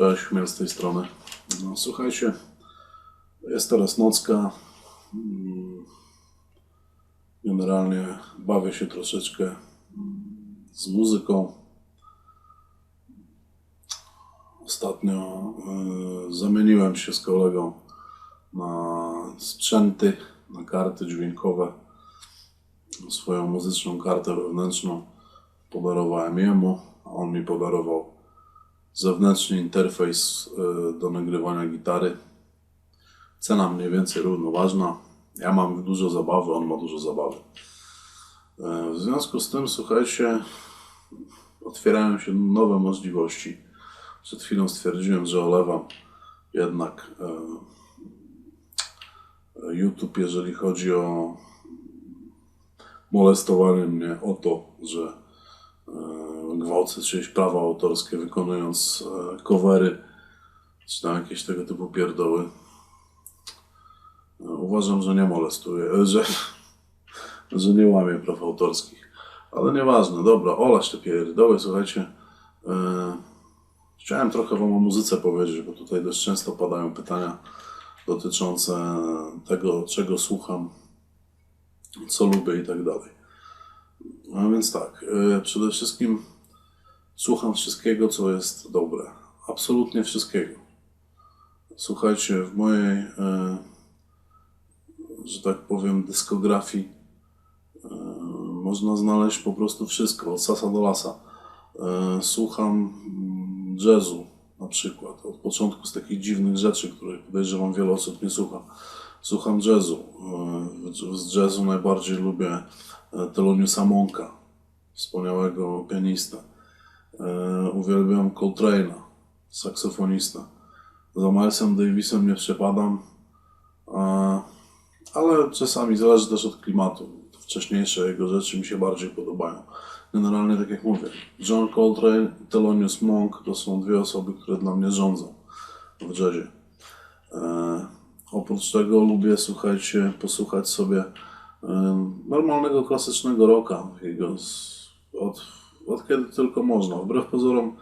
Cześć, Chmiel z tej strony. No, słuchajcie, jest teraz nocka. Mm, Generalnie bawię się troszeczkę mm, z muzyką. Ostatnio y, zamieniłem się z kolegą na sprzęty, na karty dźwiękowe. Swoją muzyczną kartę wewnętrzną podarowałem jemu, a on mi podarował zewnętrzny interfejs y, do nagrywania gitary. Cena mniej więcej równoważna. Ja mam dużo zabawy, on ma dużo zabawy. Y, W związku z tym, słuchajcie, otwierają się nowe możliwości. Przed chwilą stwierdziłem, że olewam jednak y, YouTube, jeżeli chodzi o molestowanie mnie o to, że gwałcę czyjeś prawa autorskie, wykonując e, covery, czy tam jakieś tego typu pierdoły. E, Uważam, że nie molestuję, e, że, że nie łamię praw autorskich. Ale nieważne, dobra, olać te pierdoły, słuchajcie. E, chciałem trochę wam o muzyce powiedzieć, bo tutaj dość często padają pytania dotyczące tego, czego słucham, co lubię i tak dalej. A więc tak, przede wszystkim słucham wszystkiego, co jest dobre. Absolutnie wszystkiego. Słuchajcie, w mojej, e, że tak powiem, dyskografii e, można znaleźć po prostu wszystko, od sasa do lasa. E, Słucham mm, jazzu na przykład, od początku z takich dziwnych rzeczy, których podejrzewam wiele osób nie słucha. Słucham jazzu. E, Z jazzu najbardziej lubię e, Theloniousa Monka, wspaniałego pianistę. E, Uwielbiam Coltrane'a, saksofonista. Za Milesem Davisem nie przepadam, ale czasami zależy też od klimatu. Wcześniejsze jego rzeczy mi się bardziej podobają. Generalnie, tak jak mówię, John Coltrane i Thelonious Monk to są dwie osoby, które dla mnie rządzą w jazzie. E, oprócz tego lubię, słuchajcie, posłuchać sobie e, normalnego, klasycznego rocka, takiego od, od kiedy tylko można. Wbrew pozorom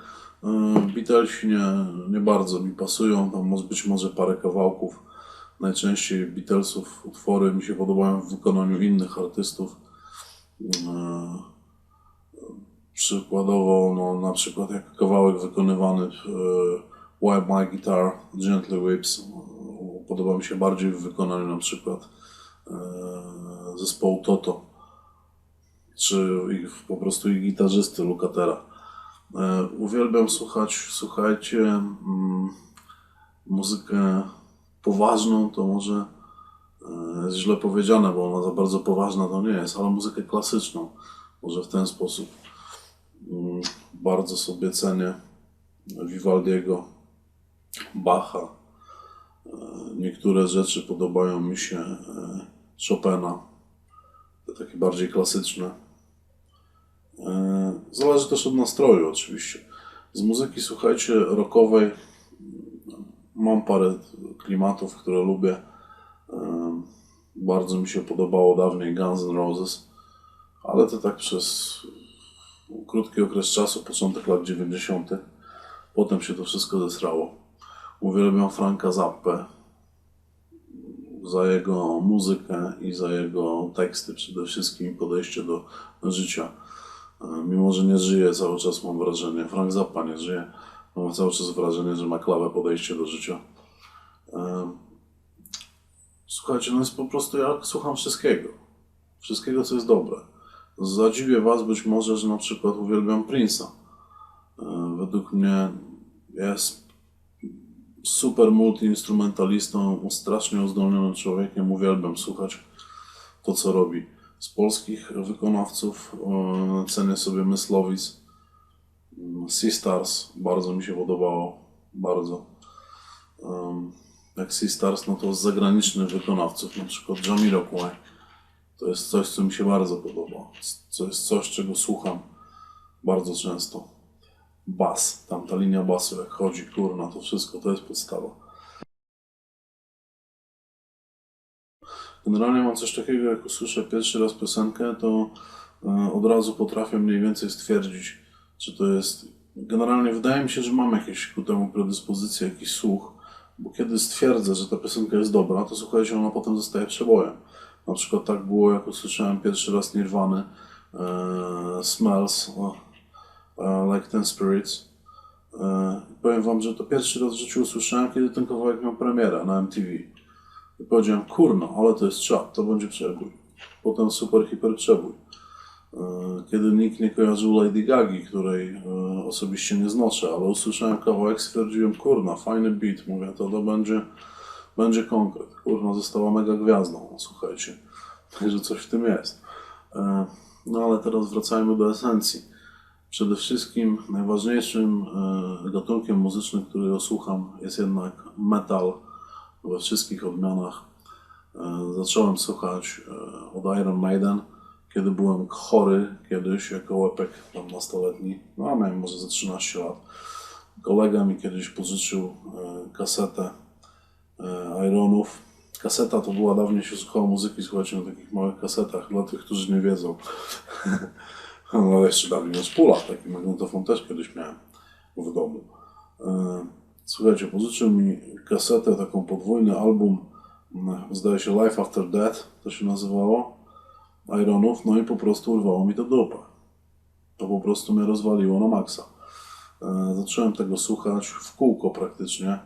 e, Beatlesi nie, nie bardzo mi pasują, tam być może parę kawałków. Najczęściej Beatlesów utwory mi się podobają w wykonaniu innych artystów. E, Przykładowo, no, na przykład jak kawałek wykonywany w e, Wipe My Guitar, Gently Whips, podoba mi się bardziej w wykonaniu na przykład zespołu Toto, czy ich, po prostu ich gitarzysty Lukatera. E, uwielbiam słuchać, słuchajcie, mm, muzykę poważną, to może e, jest źle powiedziane, bo ona za bardzo poważna to nie jest, ale muzykę klasyczną, może w ten sposób. Mm, Bardzo sobie cenię Vivaldiego, Bacha. E, Niektóre rzeczy podobają mi się Chopina, te takie bardziej klasyczne. E, Zależy też od nastroju oczywiście. Z muzyki, słuchajcie, rockowej mam parę klimatów, które lubię. E, Bardzo mi się podobało dawniej Guns N' Roses, ale to tak przez krótki okres czasu, początek lat 90. Potem się to wszystko zesrało. Uwielbiam Franka Zappę za jego muzykę i za jego teksty przede wszystkim podejście do, do życia. Mimo, że nie żyje cały czas mam wrażenie, Frank Zappa nie żyje, mam cały czas wrażenie, że ma klawe podejście do życia. E, Słuchajcie, no jest po prostu, ja słucham wszystkiego. Wszystkiego, co jest dobre. Zadziwię Was być może, że na przykład uwielbiam Prince'a. E, Według mnie jest super multiinstrumentalistą, strasznie uzdolnionym człowiekiem. Uwielbiam słuchać to, co robi. Z polskich wykonawców e, cenię sobie Myslowic, mm, Sea Stars, bardzo mi się podobało, bardzo. Jak Sea Stars, no to z zagranicznych wykonawców, na przykład Jamiroquai. To jest coś, co mi się bardzo podoba. To jest coś, czego słucham bardzo często. Bas, tam ta linia basu, jak chodzi, kurna, to wszystko, to jest podstawa. Generalnie mam coś takiego, jak usłyszę pierwszy raz piosenkę, to e, od razu potrafię mniej więcej stwierdzić, czy to jest generalnie wydaje mi się, że mam jakieś ku temu predyspozycje, jakiś słuch, bo kiedy stwierdzę, że ta piosenka jest dobra, to słuchajcie, ona potem zostaje przebojem. Na przykład tak było, jak usłyszałem pierwszy raz Nirwany, e, Smells, e, Like Ten Spirits. E, powiem wam, że to pierwszy raz w życiu usłyszałem, kiedy ten kawałek miał premierę na MTV. I powiedziałem, kurno, ale to jest czad, to będzie przebój. Potem super, hiper przebój. E, Kiedy nikt nie kojarzył Lady Gagi, której e, osobiście nie znoszę, ale usłyszałem kawałek, stwierdziłem, kurna, fajny beat, mówię, to to będzie, będzie konkret. Kurna, została mega gwiazdą, słuchajcie, także coś w tym jest. E, No ale teraz wracajmy do esencji. Przede wszystkim najważniejszym gatunkiem muzycznym, którego słucham, jest jednak metal we wszystkich odmianach. E, Zacząłem słuchać e, od Iron Maiden, kiedy byłem chory kiedyś, jako łepek tam nastoletni. No, a miałem może ze 13 lat. Kolega mi kiedyś pożyczył e, kasetę Ironów. Kaseta to była dawniej się słuchało muzyki, słuchajcie, na takich małych kasetach, dla tych, którzy nie wiedzą. No jeszcze dawniej na szpula, taki magnetofon też kiedyś miałem w domu. Słuchajcie, pożyczył mi kasetę, taką podwójny album, m, zdaje się Life After Death, to się nazywało, Ironów, no i po prostu urwało mi to dupę. To po prostu mnie rozwaliło na maksa. E, Zacząłem tego słuchać w kółko praktycznie.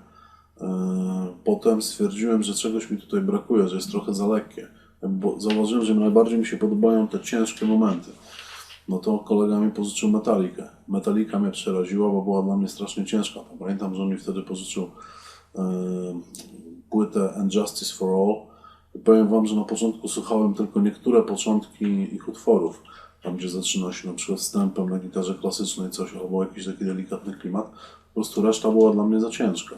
E, Potem stwierdziłem, że czegoś mi tutaj brakuje, że jest trochę za lekkie. Bo zauważyłem, że najbardziej mi się podobają te ciężkie momenty. No to kolega mi pożyczył metalikę. Metalika mnie przeraziła, bo była dla mnie strasznie ciężka. Pamiętam, że on mi wtedy pożyczył e, płytę And Justice for All. I powiem wam, że na początku słuchałem tylko niektóre początki ich utworów. Tam, gdzie zaczyna się na przykład wstępem na gitarze klasycznej coś, albo jakiś taki delikatny klimat. Po prostu reszta była dla mnie za ciężka.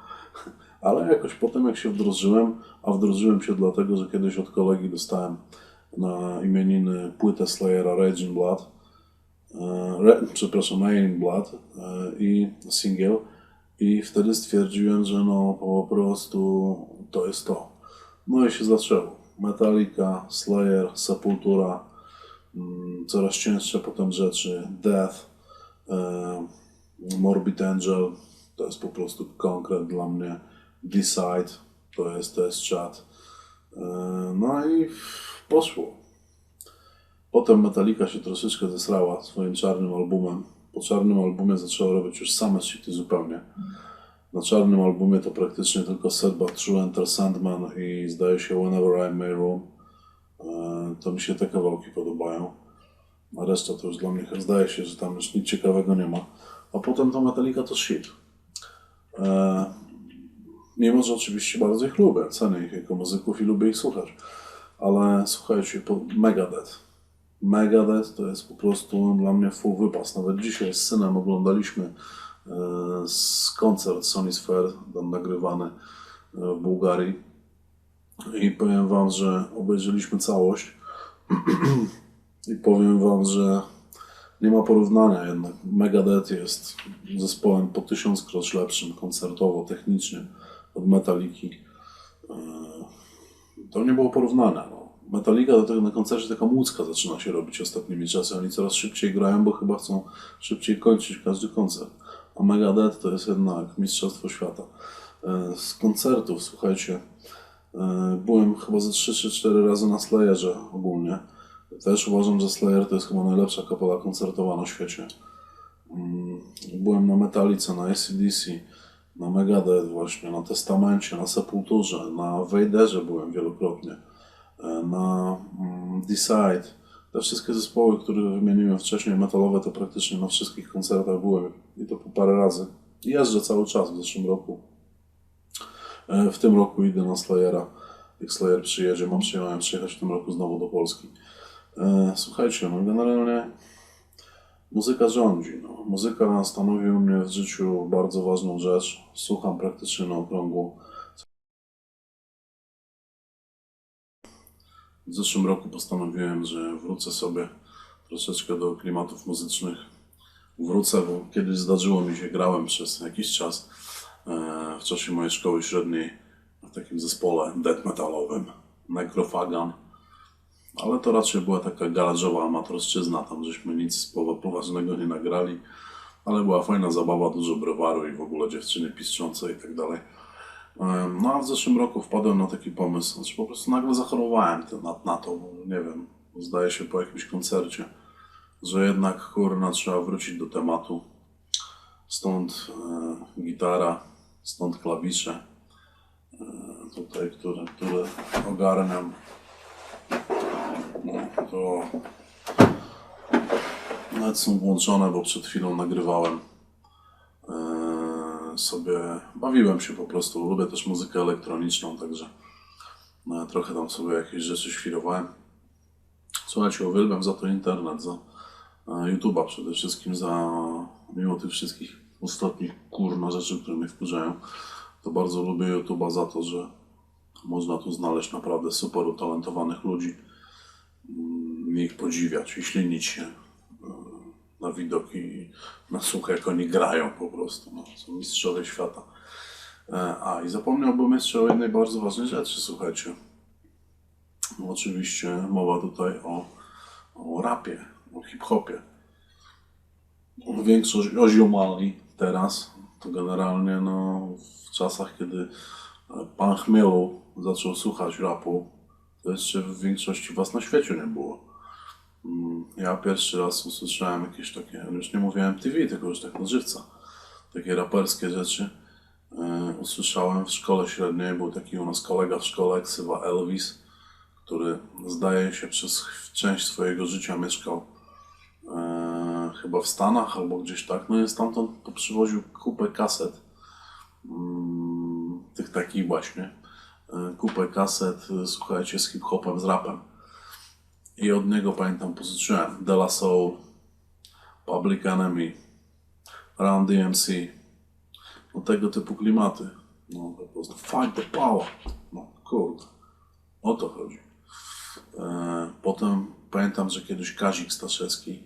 Ale jakoś potem, jak się wdrożyłem, a wdrożyłem się dlatego, że kiedyś od kolegi dostałem na imieniny płytę Slayera Rage in Blood, e, Re, przepraszam, Rage in Blood e, i single i wtedy stwierdziłem, że no po prostu to jest to. No i się zaczęło. Metallica, Slayer, Sepultura, mm, coraz cięższe potem rzeczy, Death, e, Morbid Angel, to jest po prostu konkret dla mnie, Decide, to jest, to jest czat. No i poszło. Potem Metallica się troszeczkę zesrała swoim czarnym albumem. Po czarnym albumie zaczęła robić już same shity zupełnie. Na czarnym albumie to praktycznie tylko Set But True Enter Sandman i zdaje się Whenever I May Roam. E, To mi się te kawałki podobają. A reszta to już dla mnie zdaje się, że tam już nic ciekawego nie ma. A potem to Metallica to shit. E, Mimo, że oczywiście bardzo ich lubię, cenię ich jako muzyków i lubię ich słuchać. Ale słuchajcie, Megadeth. Megadeth to jest po prostu dla mnie full wypas. Nawet dzisiaj z synem oglądaliśmy e, z koncert Sony Sphere, tam nagrywany e, w Bułgarii. I powiem wam, że obejrzeliśmy całość. I powiem wam, że nie ma porównania jednak. Megadeth jest zespołem po tysiąckroć lepszym koncertowo, technicznie od Metaliki. To nie było porównania. No. Metallica do tego na koncercie taka łódzka zaczyna się robić ostatnimi czasy. Oni coraz szybciej grają, bo chyba chcą szybciej kończyć każdy koncert. A Megadeth to jest jednak mistrzostwo świata. E, Z koncertów, słuchajcie, e, byłem chyba ze 3 czy 4 razy na Slayerze ogólnie. Też uważam, że Slayer to jest chyba najlepsza kapela koncertowa na świecie. Mm, Byłem na Metallice, na ACDC, na Megadeth właśnie, na Testamencie, na Sepulturze, na Vaderze byłem wielokrotnie, e, na mm, Decide. Te wszystkie zespoły, które wymieniłem wcześniej, metalowe, to praktycznie na wszystkich koncertach byłem i to po parę razy. Jeżdżę cały czas w zeszłym roku. E, W tym roku idę na Slayera. Jak Slayer przyjedzie, mam przyjemność przyjechać w tym roku znowu do Polski. E, Słuchajcie, no generalnie muzyka rządzi. No. Muzyka stanowi u mnie w życiu bardzo ważną rzecz. Słucham praktycznie na okrągło. W zeszłym roku postanowiłem, że wrócę sobie troszeczkę do klimatów muzycznych. Wrócę, bo kiedyś zdarzyło mi się, grałem przez jakiś czas e, w czasie mojej szkoły średniej w takim zespole death metalowym, Necrofagan. Ale to raczej była taka garażowa amatorszczyzna, tam żeśmy nic powa- poważnego nie nagrali. Ale była fajna zabawa, dużo browaru i w ogóle dziewczyny piszczące i tak dalej. No a w zeszłym roku wpadłem na taki pomysł, znaczy po prostu nagle zachorowałem na, na to, nie wiem, zdaje się po jakimś koncercie, że jednak kurna trzeba wrócić do tematu. Stąd e, gitara, stąd klawisze, e, tutaj, które, które ogarniam. To nawet są włączone, bo przed chwilą nagrywałem e, sobie, bawiłem się po prostu. Lubię też muzykę elektroniczną, także e, trochę tam sobie jakieś rzeczy świrowałem. Słuchajcie, uwielbiam za to internet, za e, YouTube'a przede wszystkim, za mimo tych wszystkich ostatnich kurna rzeczy, które mnie wkurzają, to bardzo lubię YouTube'a za to, że można tu znaleźć naprawdę super utalentowanych ludzi ich podziwiać i ślinić się e, na widok i na słuch, jak oni grają po prostu. No, są mistrzowie świata. E, A, i zapomniałbym jeszcze o jednej bardzo ważnej rzeczy, słuchajcie. No, Oczywiście mowa tutaj o, o rapie, o hip-hopie. Większość oziomali teraz to generalnie no, w czasach, kiedy pan Chmielu zaczął słuchać rapu, to jeszcze w większości was na świecie nie było. Mm, Ja pierwszy raz usłyszałem jakieś takie, już nie mówiłem TV, tylko już tak na żywca, takie raperskie rzeczy. E, usłyszałem w szkole średniej, był taki u nas kolega w szkole, ksywa Elvis, który zdaje się przez część swojego życia mieszkał e, chyba w Stanach albo gdzieś tak. No i stamtąd przywoził kupę kaset, mm, tych takich właśnie, kupę kaset, e, słuchajcie, z hip-hopem, z rapem. I od niego pamiętam pożyczyłem De La Soul, Public Enemy, Run DMC, no tego typu klimaty. No po prostu fight the power. No kurde, o to chodzi. E, potem pamiętam, że kiedyś Kazik Staszewski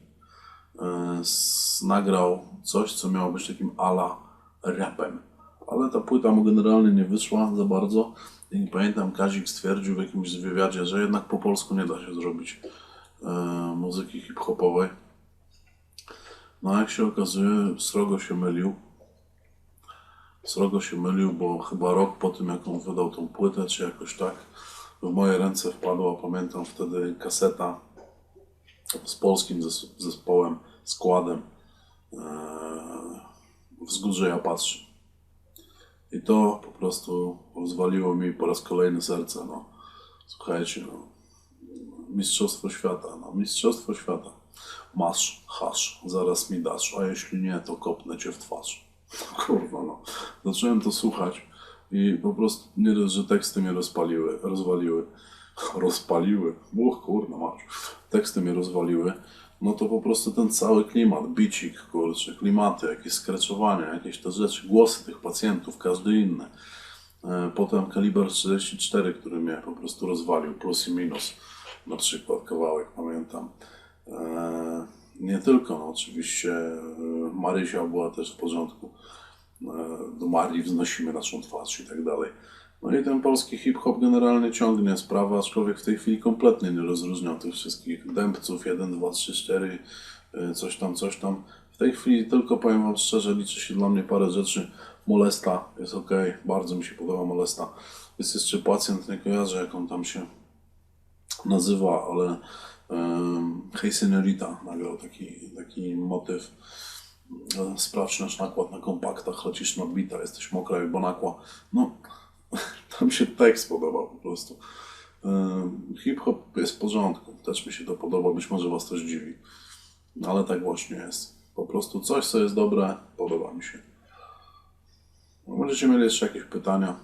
e, s- nagrał coś, co miało być takim ala rapem. Ale ta płyta mu generalnie nie wyszła za bardzo. I pamiętam, Kazik stwierdził w jakimś wywiadzie, że jednak po polsku nie da się zrobić e, muzyki hip-hopowej. No jak się okazuje, srogo się mylił. Srogo się mylił, bo chyba rok po tym, jak on wydał tą płytę, czy jakoś tak, w moje ręce wpadła, pamiętam wtedy kaseta z polskim zes- zespołem, składem e, Wzgórze ja patrzę. I to po prostu rozwaliło mi po raz kolejny serce. No. Słuchajcie, no. Mistrzostwo świata, no. Mistrzostwo świata. Masz, hasz, zaraz mi dasz, a jeśli nie, to kopnę cię w twarz. Kurwa, no. Zacząłem to słuchać i po prostu nie dość, że teksty mnie rozpaliły, rozwaliły. Rozpaliły. Uch, kurna, masz. Teksty mnie rozwaliły. No to po prostu ten cały klimat, bicik, kurczę, klimaty, jakieś skreczowania, jakieś te rzeczy, głosy tych pacjentów, każdy inny. E, Potem kaliber 44, który mnie po prostu rozwalił, plus i minus, na przykład kawałek, pamiętam. E, Nie tylko, no oczywiście e, Marysia była też w porządku. Do Marii wznosimy naszą twarz i tak dalej. No i ten polski hip-hop generalnie ciągnie sprawę, aczkolwiek w tej chwili kompletnie nie rozróżniam tych wszystkich dębców 1, 2, 3, 4, e, coś tam, coś tam. W tej chwili tylko powiem Wam szczerze, liczy się dla mnie parę rzeczy. Molesta jest ok, bardzo mi się podoba Molesta. Jest jeszcze pacjent, nie kojarzę jak on tam się nazywa, ale um, Hey Senorita nagrał taki, taki motyw. E, Sprawdź nasz nakład na kompaktach, lecisz na bita, jesteś mokra jak bonakła. No, tam się tekst podobał po prostu. Hip-hop jest w porządku, też mi się to podoba, być może Was to zdziwi. Ale tak właśnie jest. Po prostu coś, co jest dobre, podoba mi się. No, Będziecie mieli jeszcze jakieś pytania?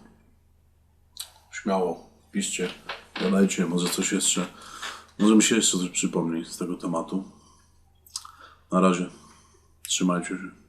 Śmiało, piszcie, gadajcie, może coś jeszcze, może mi się jeszcze coś przypomni z tego tematu. Na razie, trzymajcie się.